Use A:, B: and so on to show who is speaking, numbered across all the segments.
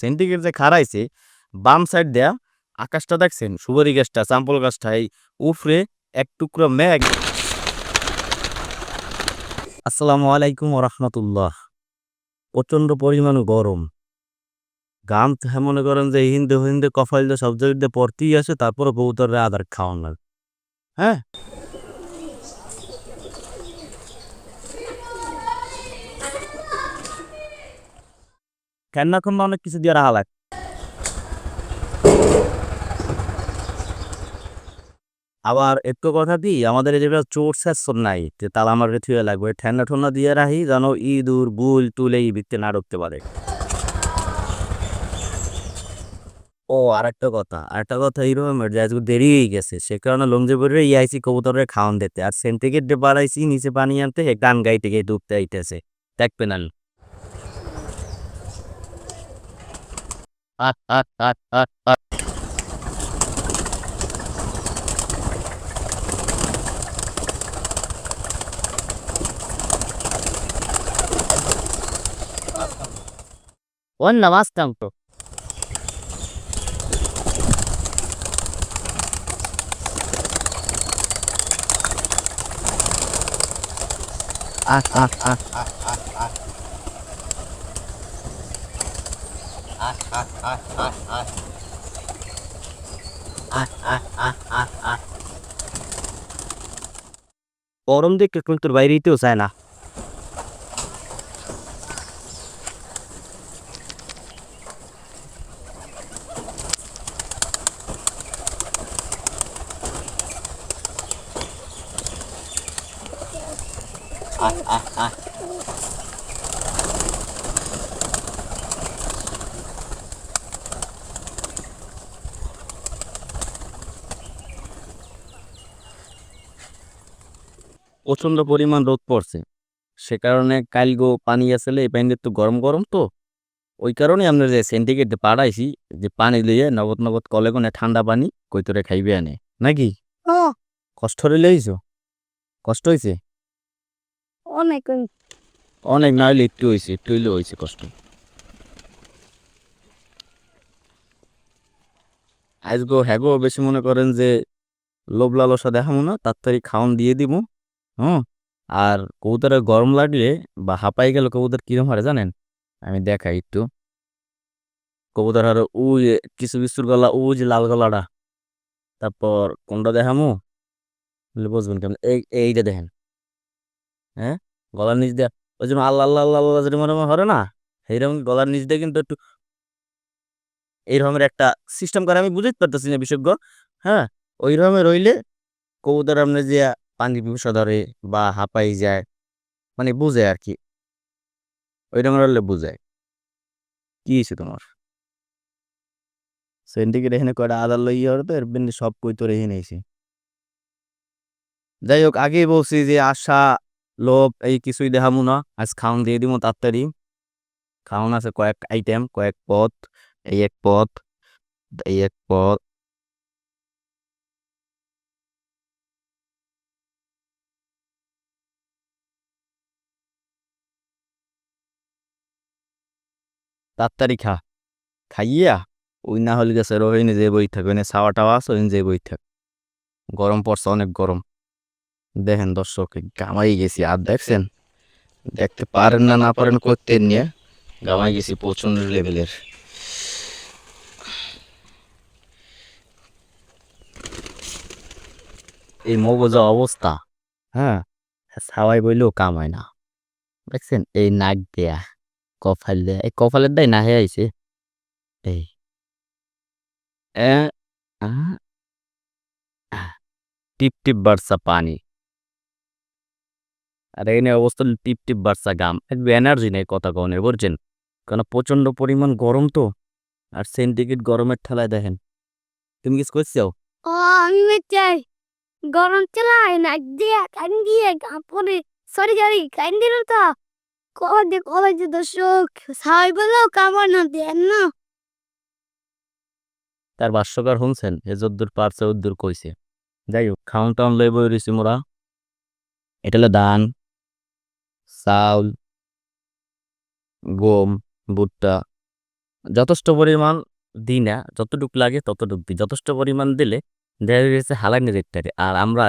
A: Centigrade যে খারাইছে বাম side দেয়া আকাশটা দেখছেন, সুপারি গাছটা, চাম্পল গাছটা, এই উফরে এক টুকরো মেঘ। আসসালামু আলাইকুম রহমতুল্লাহ প্রচণ্ড পরিমাণ গরম। গান হ্যাঁ মনে করেন যে হিন্দু হিন্দু কফাইল সব জায়গায় পড়তেই আসে তারপরে কবুতরের আদার খাওয়ান হ্যাঁ? কেন না কোনো অনেক কিছু দিয়ে রাখা লাগে আবার একটু কথা দিই আমাদের এই যেটা চোর সেসন নাই যে তালা আমার থুয়ে লাগবে। ঠান্ডা ঠান্ডা দিয়ে রাখি যেন ইঁদুর, বুল, তুলে ভিত্তি না ঢুকতে পারে। ও আর একটা কথা আর একটা কথা এইরকম যে আজকে দেরি হয়ে গেছে, সে কারণে লংজেবরে ইয়াইছি কবুতরের খাওয়ান দিতে। আর সেন্টিকেট বাড়াইছি, নিচে পানি আনতে, গান গাইতে গিয়ে ডুবতে আইতেছে। দেখবেন ಒಂದು ನಮಸ್ತೆ ಉಂಟು ಆ ಆ ಆ ಆ ಆ গরম দেখে কিন্তু বাইরেতেও যায় না। প্রচণ্ড পরিমাণ রোদ পড়ছে। সে কারণে কালগো পানি আসলে এই পানিটা একটু গরম গরম তো। ওই কারণে আমরা যে সেন্টিগ্রেড পাড়াইছি যে পানি দিয়ে নগদ নগদ কলে কোনে ঠান্ডা পানি কই তোরে খাইবে আনে। নাকি? কষ্ট হইলে লইছো? কষ্ট হয়েছে
B: অনেক
A: অনেক না হইলে একটু হয়েছে একটু হইলে হয়েছে কষ্ট। আজগো হ্যাগো বেশি মনে করেন যে লোভ লালসা দেখাবো না তাড়াতাড়ি খাওয়ান দিয়ে দিব হুম? আর কবুতরের গরম লাগলে বা হাঁপাই গেল কবুতর কিরম হারে জানেন? আমি দেখাই একটু। কবুতর আর উ যে কিছু কিছুর গলা উ যে লাল গলাটা। তারপর কোনটা দেখামু? বুঝবেন কেমন। এই, এইটা দেখেন। হ্যাঁ? গলার নিচ দিয়ে ওই জন্য আল্লাহ আল্লাহ আল্লাহ আল্লাহ যেরকম এরকম হরে না? সেইরকম গলার নিচ দিয়ে কিন্তু একটু এইরকমের একটা সিস্টেম করে। আমি বুঝতে পারতেছি না বিশেষজ্ঞ। হ্যাঁ? ওই রকমের রইলে কবুতর আপনি যে পানি পিপাসা ধরে বা হাঁপাই যায় মানে বুঝে আর কি ওই হলে বুঝায়। কি হয়েছে তোমার? সেন্টিকে এখানে কয়টা? আদার লই হরে তো, এর বিন্দু সব কই তো রেখে নিয়েছি যাই হোক, আগেই বলছি যে আশা, লোভ, এই কিছুই দেখাবো না। আজ খাওন দিয়ে দিব তাড়াতাড়ি। খাওন আছে কয়েক আইটেম কয়েক পথ এই এক পথ এই এক পদ। তাড়াতাড়ি খা খাইয়া ওই না হলে গেছে রোহিণী যে বই থাকবে না ছাওয়া টাওয়া আছে, ওই যে বই থাক। গরম পড়ছে, অনেক গরম। দেখেন দর্শক, গামাই গেছি। আর দেখছেন? দেখতে পারেন না না পারেন, করতে নিয়ে গামাই গেছি প্রচণ্ড লেভেলের। এই মগজা অবস্থা হ্যাঁ? ছাওয়াই বইলেও কামায় না। দেখছেন? এই নাক দেয়া। কফাল এই কফালের দায় না হয়ে আইছে। এই। টিপ টিপ পানি। আর এখানে অবস্থা টিপ টিপ গাম। একটু এনার্জি নেই কথা কারণ প্রচণ্ড পরিমাণ গরম তো। আর সেন্টিগ্রেড গরমের ঠেলায় দেখেন। তুমি কিছু করছ?
B: ও, আমি চাই। গরম চালাই না, দিয়ে কান দিয়ে কাপড়ে সরি সরি কান দিল তো। কলেজে কলেজে দর্শক সাই বলেও কামড় না দেন না
A: তার ভাষ্যকার শুনছেন এ যদ্দূর পারছে উদ্দূর কইছে যাই হোক খাওন টাউন লই বই রয়েছি মোরা এটা হলো ধান চাউল গম ভুট্টা যথেষ্ট পরিমাণ দিই না যতটুক লাগে ততটুক দিই যথেষ্ট পরিমাণ দিলে দেখা গেছে হালাইনি রেটটারে আর আমরা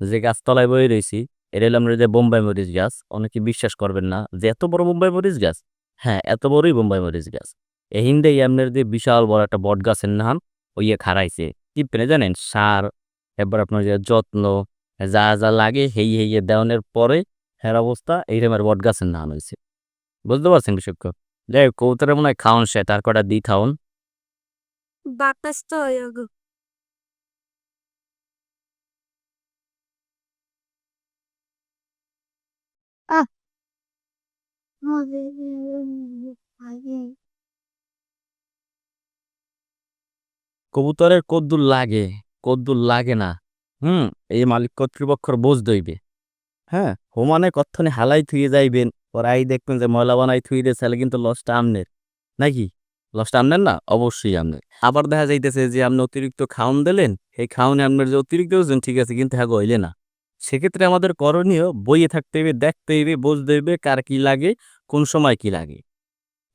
A: যে গাছতলায় বই রয়েছি এটা আমরা যে বোম্বাই মরিচ গাছ, অনেকে বিশ্বাস করবেন না যে এত বড় বোম্বাই মরিচ গাছ? হ্যাঁ এত বড়ই বোম্বাই মরিচ গাছ। এই হিন্দেই আপনার যে বিশাল বড় একটা বট গাছের নাম, ওই ইয়ে খারাইছে কি পেনে জানেন? সার এবার আপনার যে যত্ন, যা যা লাগে হেই হেইয়ে দেওয়ানোর পরে হের অবস্থা এইরকম আর বট গাছের নাম হয়েছে বুঝতে পারছেন কৃষক যাই হোক কৌতরে মনে হয় খাওন সে, তার কটা দিই খাওন
B: বাতাস তো হয়ে
A: কদ্দুর লাগে কদ্দুর লাগে না হুম এই মালিক কর্তৃপক্ষর বোঝ দইবে হ্যাঁ হোমানে কত্থনে হালাই থুয়ে যাইবেন ওরাই দেখবেন যে ময়লা বানাই থুই দিয়ে তাহলে কিন্তু লসটা আমনের নাকি লসটা আমনের না অবশ্যই আমনের আবার দেখা যাইতেছে যে আপনি অতিরিক্ত খাওন দিলেন এই খাওনে আপনার যে অতিরিক্ত ওজন ঠিক আছে কিন্তু হ্যাঁ হইলে না সেক্ষেত্রে আমাদের করণীয় বইয়ে থাকতে হবে, দেখতে হবে, বুঝতে হবে কার কি লাগে, কোন সময় কি লাগে।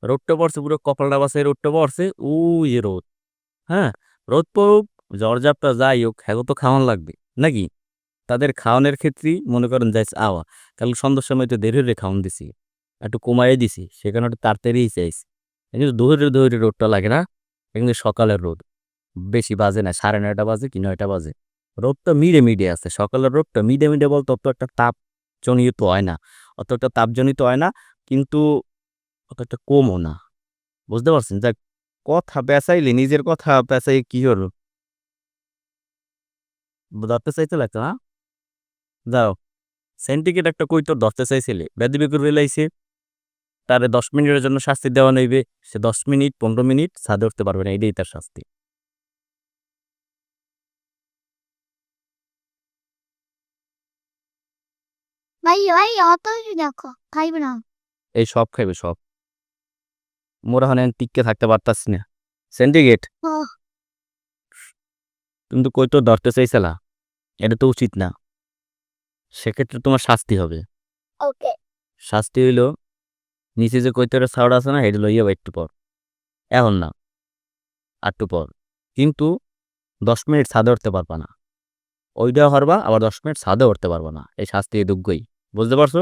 A: রোদটা পড়ছে, পুরো কপালটা বাসে রোদটা পড়ছে, উই রোদ। হ্যাঁ রোদ পড়ুক জ্বরজাপটা যাই হোক হ্যাগো তো খাওয়ান লাগবে, নাকি? তাদের খাওয়ানোর ক্ষেত্রেই মনে করেন যাইছে আওয়া। কাল সন্ধ্যার সময় তো দেরি হয়ে খাওয়ান দিছি, একটু কমাইয়ে দিছি সেখানে একটু তাড়াতাড়িই চাইছি কিন্তু দৌড়ে দৌড়ে রোদটা লাগে না কিন্তু সকালের রোদ, বেশি বাজে না, সাড়ে নয়টা বাজে কি নয়টা বাজে? রোদটা মিডে মিডে আছে। সকালের রোদটা মিডে মিডে বলতে অত একটা তাপ জনিত হয় না। অত একটা তাপজনিত হয় না, কিন্তু অত একটা কমও না। বুঝতে পারছেন? যাক, কথা পেঁচাইলে, নিজের কথা পেঁচাই কি হলো? ধরতে চাইতে লাগতো না যাও। সেন্টিকেট একটা কই তোর ধরতে চাইছিলে। বেদবি করে লাইছে তারে দশ মিনিটের জন্য শাস্তি দেওয়া নইবে। সে দশ মিনিট, পনেরো মিনিট ছাদে উঠতে পারবে না। এটাই তার শাস্তি।
B: ভাই ভাই অত দেখো খাইবে না
A: এই সব খাইবে সব মোরা হনে টিককে থাকতে পারতাছি না। সেন্টিকেট তুমি তো কই তোর ধরতে চাইছিলা। এটা তো উচিত না। সেক্ষেত্রে তোমার শাস্তি হবে।
B: ওকে
A: শাস্তি হইল নিচে যে কৈতরের ছাউড আছে না এটা লইয়া একটু পর। এখন না। একটু পর। কিন্তু দশ মিনিট ছাদে উঠতে পারবা না। ওইটা হরবা আবার দশ মিনিট ছাদে উঠতে পারবা না। এই শাস্তি দুগ্গই বুঝতে পারছ?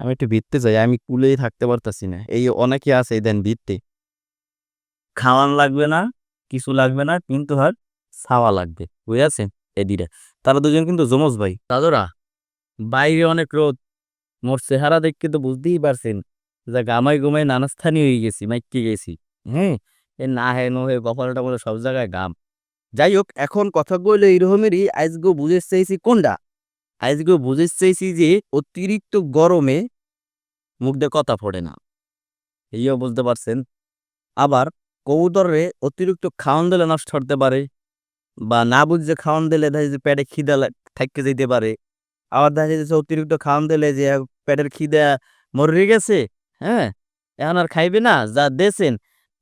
A: আমি একটু ভিত্তে যাই, আমি কুলেই থাকতে পারতাছি না। এই অনেকে আছে, দেন ভিত্তে। খাওয়ান লাগবে না, কিছু লাগবে না, কিন্তু আর ছাওয়া লাগবে, বুঝেছেন? এদিকে তারা দুজন কিন্তু জমজ ভাই। দাদরা, বাইরে অনেক রোদ, মোর চেহারা দেখতে তো বুঝতেই পারছেন। যে গামাই গুমাই নানা স্থানীয় হয়ে গেছি মাইকে গেছি। হ্যাঁ এ না হে নো হে কপালটা বলে সব জায়গায় গাম। যাই হোক এখন কথা কইলে এইরকমেরই, আজগো বুঝে চাইছি কোনটা? আজগো বুঝে চাইছি যে অতিরিক্ত গরমে মুখ দিয়ে কথা ফোড়ে না। এইও বুঝতে পারছেন। আবার কবুতরে অতিরিক্ত খাওয়ান দিলে নষ্ট হতে পারে, বা না বুঝে খাওয়ান দিলে দেখা যাচ্ছে পেটে খিদা থাকতে যেতে পারে। আবার দেখা যাচ্ছে অতিরিক্ত খাওয়ান দিলে যে পেটের খিদা মরে গেছে হ্যাঁ? এখন আর খাইবে না, যা দেছেন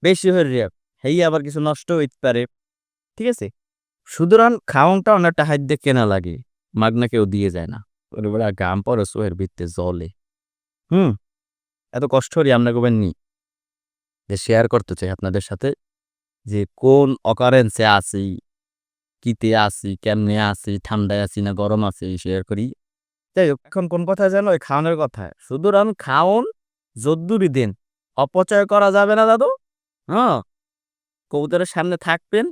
A: বেশি হয়ে হেই আবার কিছু নষ্ট হইতে পারে। ঠিক আছে? সুতরাং খাওয়ানটা অনেকটা হাত দিয়ে কেনা লাগে মাগনা কেউ দিয়ে যায় না। ওর গাম পরে সোহের ভিত্তে জলে হুম, এত কষ্ট করি আমরা করবেন নি? যে শেয়ার করতে চাই আপনাদের সাথে, যে কোন অকারেন্সে আছি, কিতে আছি, কেমনে আছি, ঠান্ডায় আছি না গরম আছি শেয়ার করি। যাই হোক, এখন কোন কথা জানো ওই খাওয়ানোর কথা। সুতরাং খাওন, যদ্দুরি দিন। অপচয় করা যাবে না, দাদু। হ্যাঁ কবুতরের সামনে থাকবেন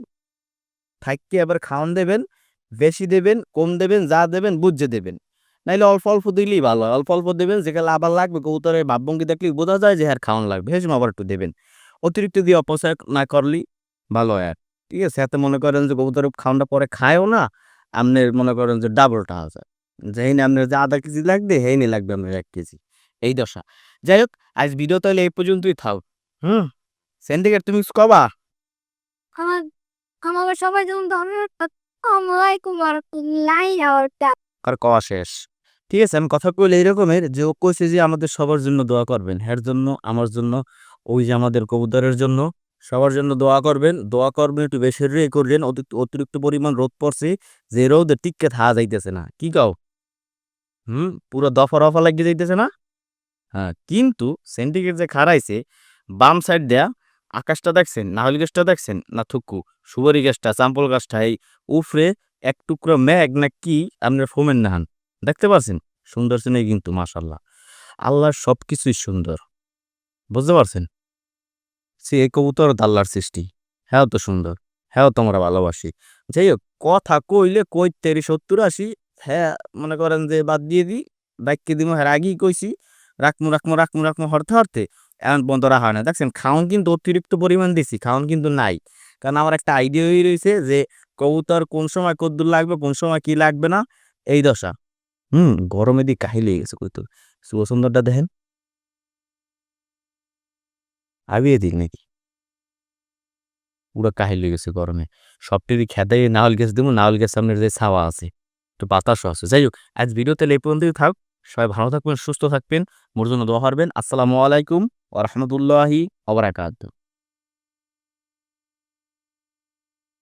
A: থাকতে আবার খাওয়ান দেবেন, বেশি দেবেন, কম দেবেন, যা দেবেন, বুঝে দেবেন। নাইলে অল্প অল্প দিলেই ভালো হয় অল্প অল্প দেবেন যেখানে আবার লাগবে, কবুতরের ভাবভঙ্গি দেখলে বোঝা যায় যে হ্যাঁ খাওয়ান লাগবে। হেসম আবার একটু দেবেন। অতিরিক্ত দিয়ে অপচয় না করলেই ভালো হয় আর। ঠিক আছে, এতে মনে করেন যে কবুতরের খাওয়ানটা পরে খায়ও না আপনার মনে করেন যে ডাবলটা আছে যেইনি আপনার যে আধা কেজি লাগবে, হেইনি লাগবে আপনার এক কেজি। এই দশা। যাই হোক, আজ ভিডিও তাহলে এই পর্যন্তই থাও হুম? সেন্ডিকেট তুমি কবা
B: আমার সবাই যেমন
A: আর কওয়া শেষ? ঠিক আছে, আমি কথা কইলে এইরকমের যে ও কইছে যে আমাদের সবার জন্য দোয়া করবেন। হের জন্য, আমার জন্য, ওই যে আমাদের কবুতরের জন্য সবার জন্য দোয়া করবেন। দোয়া করবেন, একটু বেশি রে করবেন অতি- অতিরিক্ত পরিমাণ রোদ পড়ছে যে রোদে টিককে থাকা যাইতেছে না। কি কাও? হুম? পুরো দফা রফা লাগিয়ে যাইতেছে না? হ্যাঁ কিন্তু সেন্টিগ্রেড যে খারাইছে বাম সাইড দেয়া আকাশটা দেখছেন, নাহল গাছটা দেখছেন, না থুকু? সুবরি গাছটা, চাম্পল গাছটা, এই উফরে এক টুকরো ম্যাগ না কি আপনার ফোমেন নাহান দেখতে পাচ্ছেন সুন্দর সিনে কিন্তু, মাশাল্লাহ। আল্লাহর সব কিছুই সুন্দর। বুঝতে পারছেন? সে এই কবুতর তো আল্লাহর সৃষ্টি। হ্যাঁ তো সুন্দর। হ্যাঁ তোমরা ভালোবাসি। যাই হোক কথা কইলে কই তেরি সত্তর আশি। হ্যাঁ মনে করেন যে বাদ দিয়ে দিই। ডাক্কে দিব হ্যাঁ আগেই কইছি। রাখমু রাখমু রাখমু রাখমু, হরতে হরতে। এমন বন্ধ রাখা হয় না। দেখছেন, খাওন কিন্তু অতিরিক্ত পরিমাণ দিছি, খাওন কিন্তু নাই। কারণ আমার একটা আইডিয়া হয়ে রয়েছে যে, কবুতর কোন সময় কদ্দুর লাগবে, কোন সময় কি লাগবে না, এই দশা। হুম, গরমে দিয়ে লেগে গেছে কইতো শুভ সুন্দরটা দেখেন। আবিয়ে দিক নাকি? পুরো কাহিল হয়ে গেছে গরমে। সবটিরই খেদাই নাহল গ্যাস দেবো, নাহল গ্যাস সামনের যে ছাওয়া আছে তো বাতাসও আছে। যাই হোক, আজ ভিডিওতে এই পর্যন্তই থাক। সবাই ভালো থাকবেন, সুস্থ থাকবেন, মোর জন্য দোয়া হারবেন আসসালামু আলাইকুম। ওরহমতুল্লাহি ওবরাকাত